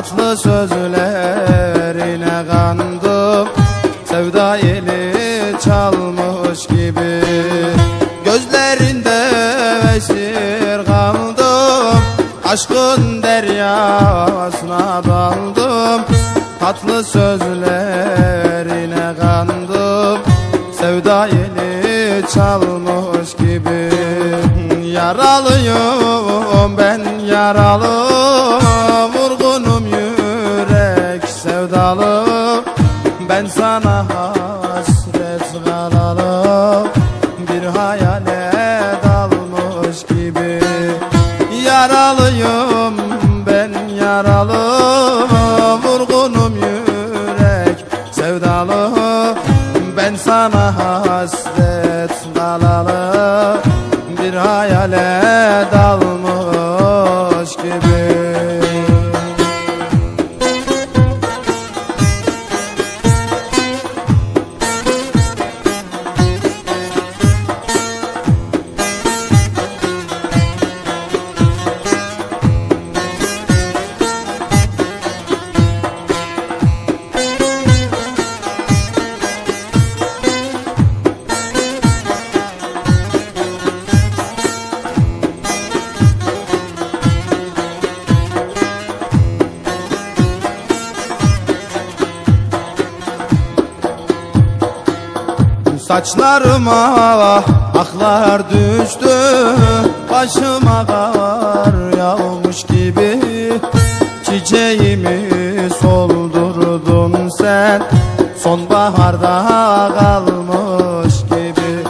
Tatlı sözlerine kandım Sevda eli çalmış gibi. Gözlerinde esir kaldım. Aşkın deryasına daldım. Tatlı sözlerine kandım Sevda eli çalmış gibi. Yaralıyım ben yaralı yürek sevdalı Ben sana hasret kalalı Bir hayale dalmış gibi. Yaralıyım ben yaralı Vurgunum yürek sevdalı Ben sana hasret kalalı Bir hayale dalmış gibi Saçlarıma aklar düştü Başıma kar yağmış gibi. Çiçeğimi soldurdun sen Sonbaharda kalmış gibi.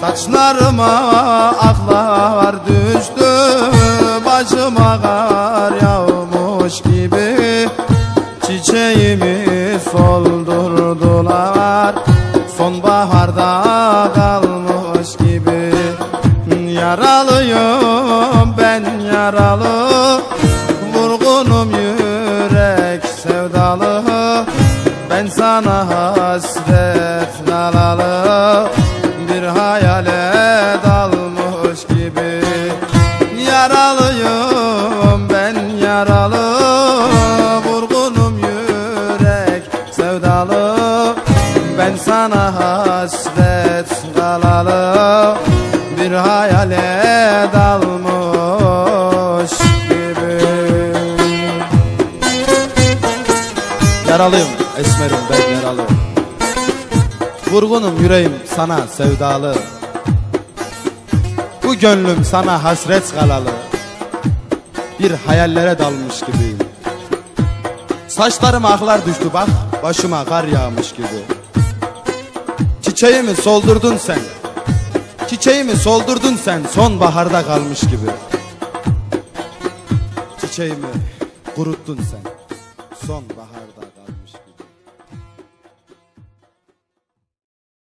Saçlarıma aklar düştü Başıma kar yağmış gibi. Çiçeğimi soldurdular Sonbaharda kalmış gibi. Yaralıyım ben yaralı. Vurgunum yürek sevdalı. Ben sana hasret sana hasret kalalı Bir hayale dalmış gibi. Yaralıyım esmerim ben yaralı. Vurgunum yüreğim sana sevdalı. Bu gönlüm sana hasret kalalı. Bir hayallere dalmış gibiyim Saçlarıma aklar düştü bak Başıma kar yağmış gibi Çiçeğimi soldurdun sen? Çiçeğimi soldurdun sen? Sonbaharda kalmış gibi. Çiçeğimi kuruttun sen? Gibi